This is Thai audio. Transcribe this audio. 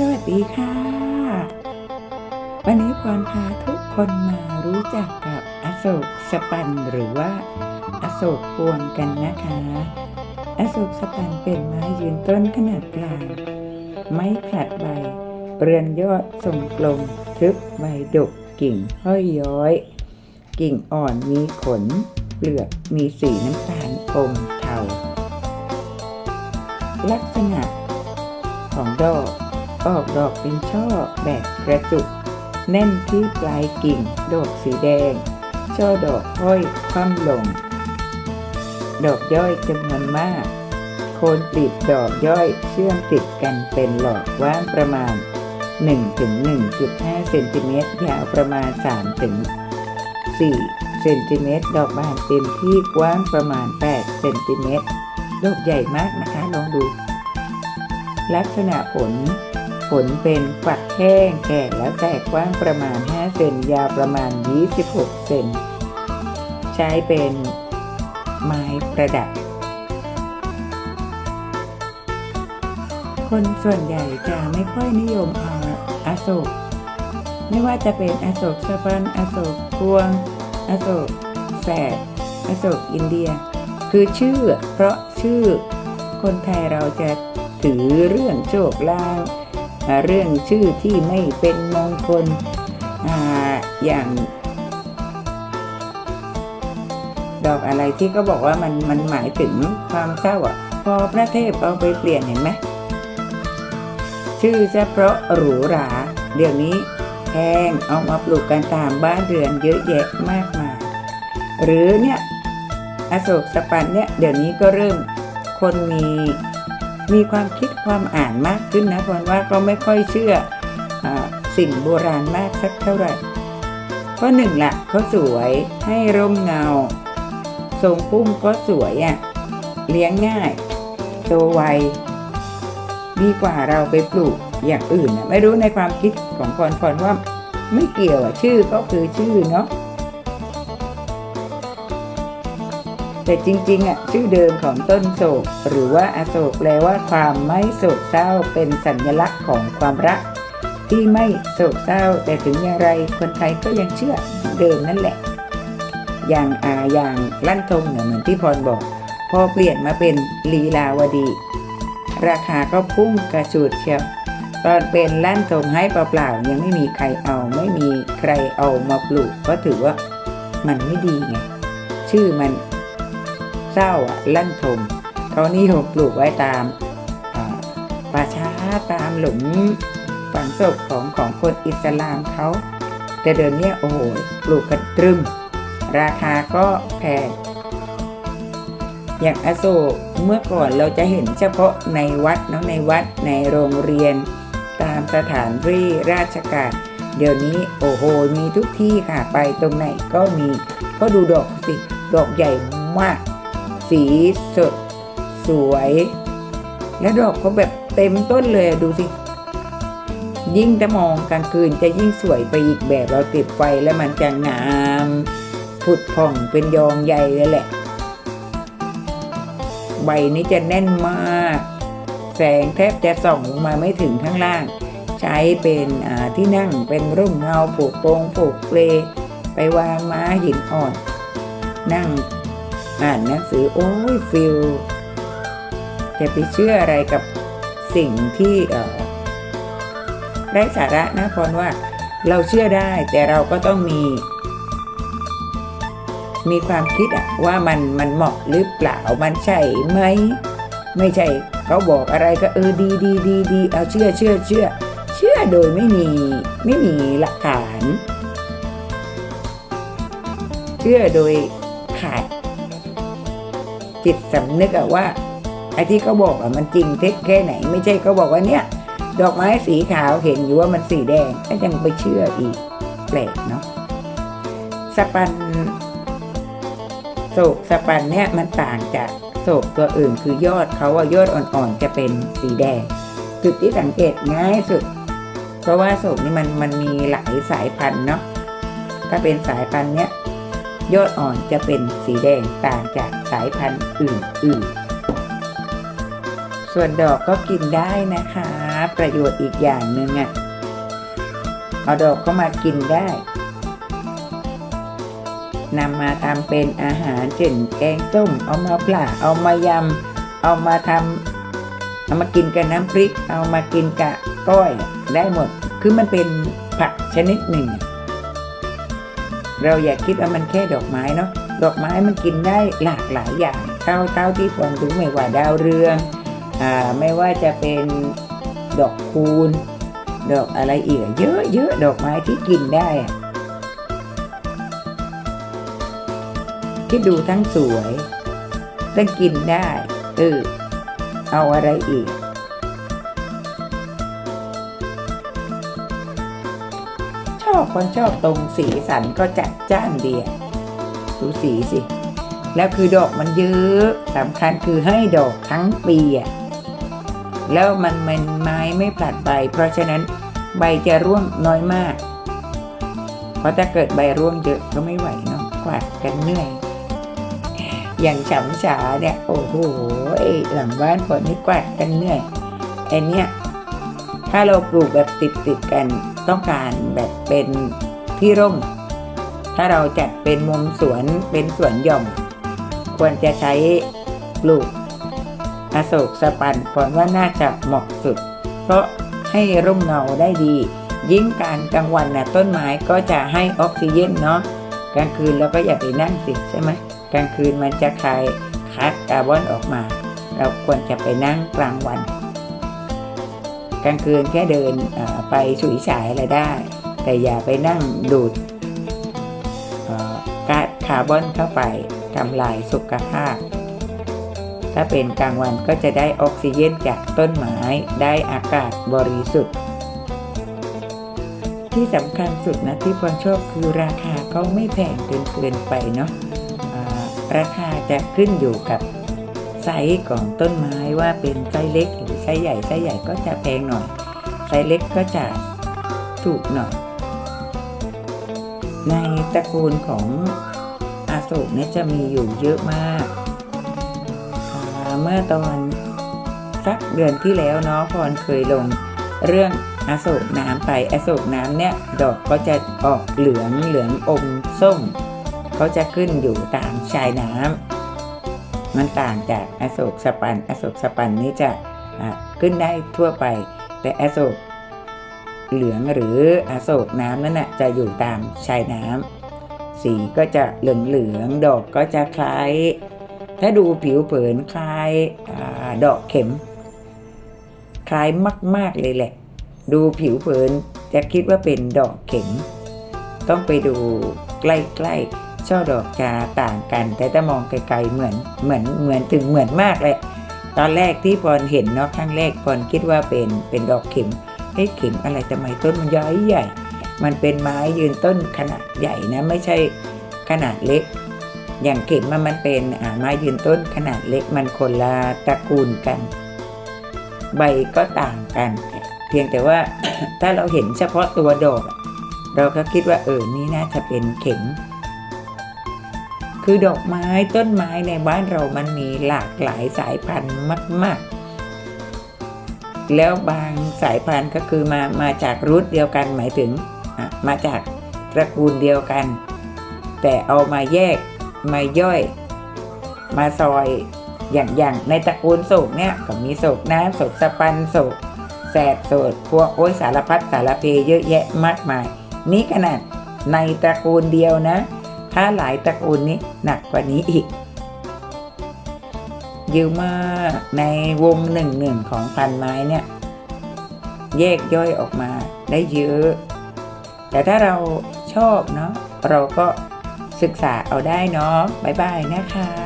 สวัสดีค่ะ วันนี้พรพาทุกคนมารู้จักกับอโศกสปันหรือว่าอโศกพวงกันนะคะ อโศกสปันเป็นไม้ยืนต้นขนาดกลาง ไม่ผลัดใบ เรือนยอดทรงกลมทึบใบดกกิ่งห้อยย้อย กิ่งอ่อนมีขน เปลือกมีสีน้ำตาลอมเทาลักษณะของดอก ออกดอกเป็นช่อแบบกระจุก แน่นที่ปลายกิ่ง ดอกสีแดง ช่อดอกห้อยคว่ำลง ดอกย่อยจำนวนมาก โคนปลีบดอกย่อยเชื่อมติดกันเป็นหลอดกว้างประมาณ 1-1.5 เซนติเมตรยาวประมาณ 3-4 เซนติเมตรดอกบานเต็มที่กว้างประมาณ 8 เซนติเมตรดอกใหญ่มากนะคะลองดูลักษณะผล ผลเป็นฝักแห้งแก่แล้วแตกกว้างประมาณ 5 เซนยาวประมาณ 26 เซนใช้เป็นไม้ประดับ คนส่วนใหญ่จะไม่ค่อยนิยมเอาอโศก ไม่ว่าจะเป็นอโศกสปันอโศกพวง อโศกแฝดอโศกอินเดีย คือชื่อ เพราะชื่อ คนไทยเราจะถือเรื่องโชคลาง เรื่องชื่อที่ไม่เป็นมงคลออย่างดอกอะไรที่ก็บอกว่ามันมันหมายถึงความเศร้าอะ พอพระเทพเอาไปเปลี่ยนเห็นไหมชื่อจะเพราะหรูหรา เดี๋ยวนี้แพงเอามาปลูกกันตามบ้านเรือนเยอะแยะมากมาย หรือเนี่ยอโศกสปันเนี่ยเดี๋ยวนี้ก็เริ่มคนมี มีความคิดความอ่านมากขึ้นนะพรว่าก็ไม่ค่อยเชื่ออสิ่งโบราณมากสักเท่าไหร่เพราะหนึ่งละเขาสวยให้ร่มเงา ทรงพุ่มก็สวยอะ่ะเลี้ยงง่ายโตไวดีกว่าเราไปปลูกอย่างอื่นนะไม่รู้ในความคิดของพรพรว่าไม่เกี่ยวชื่อก็คือชื่อเนาะ แต่จริงๆอะชื่อเดิมของต้นโศก หรือว่าอโศกแปลว่าความไม่โศกเศร้าเป็นสัญลักษณ์ของความรัก ที่ไม่โศกเศร้า แต่ถึงอย่างไรคนไทยก็ยังเชื่อเดิมนั่นแหละ อย่างอาอย่างลั่นทงเนี่ยเหมือนที่พรบอก พอเปลี่ยนมาเป็นลีลาวดี ราคาก็พุ่งกระฉูดเชียวตอนเป็นลั่นทงให้เปล่าๆยังไม่มีใครเอาไม่มีใครเอามาปลูก ก็ถือว่ามันไม่ดีไงชื่อมัน เศร้าอะลั่นทมเขานิยมปลูกไว้ตามป่าช้าตามหลุมฝังศพของของคนอิสลามเขา แต่เดี๋ยวนี้โอ้โหปลูกกันตรึม ราคาก็แพงอย่างอโศกเมื่อก่อนเราจะเห็นเฉพาะในวัดเนาะในวัดในโรงเรียน ตามสถานที่ราชการ เดี๋ยวนี้โอ้โหมีทุกที่ค่ะไปตรงไหนก็มี ก็ดูดอกสิ ดอกใหญ่มาก สีสดสวย และดอกเขาแบบเต็มต้นเลยดูสิ ยิ่งจะมองกลางคืนจะยิ่งสวยไปอีกแบบเราติดไฟแล้วมันจะงามผุดผ่องเป็นยองใหญ่เลยแหละ ใบนี้จะแน่นมาก แสงแทบจะส่องลงมาไม่ถึงข้างล่าง ใช้เป็นที่นั่งเป็นร่มเงาผูกโปงผูกเปลไปวางม้าหินอ่อน นั่ง อ่านหนังสือโอ้ยฟิลจะไปเชื่ออะไรกับสิ่งที่เออไร้สาระนะพรว่าเราเชื่อได้แต่เราก็ต้องมี มีความคิดอะว่ามันมันเหมาะหรือเปล่ามันใช่ไหมไม่ใช่ เขาบอกอะไรก็เออดีดีดีดีเอาเชื่อเชื่อเชื่อ เชื่อโดยไม่มีไม่มีหลักฐาน เชื่อโดยขาด จิตสำนึกอะว่าไอ้ที่เขาบอกอะมันจริงเท็จแค่ไหน ไม่ใช่เขาบอกว่าเนี่ย ดอกไม้สีขาวเห็นอยู่ว่ามันสีแดงก็ยังไปเชื่ออีกแปลกเนาะสปันโศกสปันเนี่ยมันต่างจากโศกตัวอื่นคือยอดเขาว่ายอดอ่อนๆจะเป็นสีแดง จุดที่สังเกตง่ายสุด เพราะว่าโศกนี่มันมันมีหลายสายพันธุ์เนาะถ้าเป็นสายพันธุ์เนี้ย ยอดอ่อนจะเป็นสีแดงต่างจากสายพันธุ์อื่นๆ ส่วนดอกก็กินได้นะคะ ประโยชน์อีกอย่างหนึ่งอะเอาดอกเข้ามากินได้นำมาทำเป็นอาหารเช่นแกงส้ม เอามาปลาเอามายำ เอามาทำเอามากินกับน้ำพริก เอามากินกับก้อยได้หมด คือมันเป็นผักชนิดหนึ่ง เราอย่าคิดว่ามันแค่ดอกไม้เนาะดอกไม้มันกินได้หลากหลายอย่างเท่าเท่าที่ฟังถึงไม่ว่าดาวเรืองอ่าไม่ว่าจะเป็นดอกคูณ ดอกอะไรอีกเยอะเยอะดอกไม้ที่กินได้อะคิดดูทั้งสวยทั้งกินได้เออเอาอะไรอีก คนชอบตรงสีสันก็จัดจ้านดีดูสีสิ แล้วคือดอกมันเยอะสำคัญคือให้ดอกทั้งปีอะแล้วมันมันไม้ไม่ผลัดใบเพราะฉะนั้นใบจะร่วงน้อยมาก เพราะถ้าเกิดใบร่วงเยอะก็ไม่ไหวเนาะกวาดกันเหนื่อย อย่างฉำฉาเนี่ยโอ้โหหลังบ้านฝนนี่กวาดกันเหนื่อยไอเนี้ยถ้าเราปลูกแบบติดติดกัน ต้องการแบบเป็นที่ร่ม ถ้าเราจัดเป็นมุมสวนเป็นสวนหย่อม ควรจะใช้ปลูกอโศกสปันก่อนว่าน่าจะเหมาะสุด เพราะให้ร่มเงาได้ดี ยิ่งการกลางวันนะต้นไม้ก็จะให้ออกซิเจนเนาะกลางคืนเราก็อย่าไปนั่งสิใช่ไหมกลางคืนมันจะคายคัดคาร์บอนออกมา เราควรจะไปนั่งกลางวัน กลางคืนแค่เดินไปฉุยฉายอะไรได้ แต่อย่าไปนั่งดูดก๊าซคาร์บอนเข้าไปทำลายสุขภาพ ถ้าเป็นกลางวันก็จะได้ออกซิเจนจากต้นไม้ได้อากาศบริสุทธิ์ ที่สำคัญสุดนะที่พรชอบคือราคาเขาไม่แพงเกินเกินไปเนาะอ่าราคาจะขึ้นอยู่กับ ไซส์ของต้นไม้ว่าเป็นไซส์เล็กหรือไซส์ใหญ่ไซส์ใหญ่ก็จะแพงหน่อย ไซส์เล็กก็จะถูกหน่อย ในตระกูลของอาโศกเนี่ยจะมีอยู่เยอะมากาเมื่อตอนสักเดือนที่แล้วเนาะพรเคยลงเรื่องอโศกน้ำไปอโศกน้ำเนี่ยดอกก็จะออกเหลืองเหลืองอมส้ม เขาจะขึ้นอยู่ตามชายน้ำ มันต่างจากอโศกสปันอโศกสปันนี้จะขึ้นได้ทั่วไป แต่อโศกเหลืองหรืออโศกน้ำนั่นนะจะอยู่ตามชายน้ำสีก็จะเหลืองเหลืองๆดอกก็จะคล้าย ถ้าดูผิวเผินคล้ายอาดอกเข็ม คล้ายมาก ๆ เลยแหละ ดูผิวเผินจะคิดว่าเป็นดอกเข็ม ต้องไปดูใกล้ ๆ ช่อดอกจะต่างกัน แต่ถ้ามองไกลๆเหมือนเหมือนเหมือนถึงเหมือนมากเลย ตอนแรกที่ปอนเห็นเนาะครั้งแรกปอนคิดว่าเป็นเป็นดอกเข็มเอ๊ะเข็มอะไรทำไมต้นมันใหญ่ใหญ่ มันเป็นไม้ยืนต้นขนาดใหญ่นะไม่ใช่ขนาดเล็ก อย่างเข็มมันมันเป็นอ่าไม้ยืนต้นขนาดเล็กมันคนละตระกูลกัน ใบก็ต่างกัน เพียงแต่ว่าถ้าเราเห็นเฉพาะตัวดอกเราก็คิดว่าเออนี่น่าจะเป็นเข็ม คือดอกไม้ต้นไม้ในบ้านเรามันมีหลากหลายสายพันธุ์มาก ๆ แล้วบางสายพันธุ์ก็คือมามาจากรูทเดียวกันหมายถึงมาจากตระกูลเดียวกัน แต่เอามาแยกมาย่อย มาซอยอย่างอย่างในตระกูลโศกเนี่ยก็มีโศกน้ำโศกสปันโศกแสดโศกพวกโอ้ยสารพัดสารเพเยอะแยะมากมาย นี่ขนาดในตระกูลเดียวนะ ถ้าหลายตระกูลนี้หนักกว่านี้อีกยอะมากในวงหนึ่งหนึ่งของพันไม้เนี่ย แยกย่อยออกมาได้เยอะ แต่ถ้าเราชอบเนาะเราก็ศึกษาเอาได้เนาะบ๊ายบายนะคะ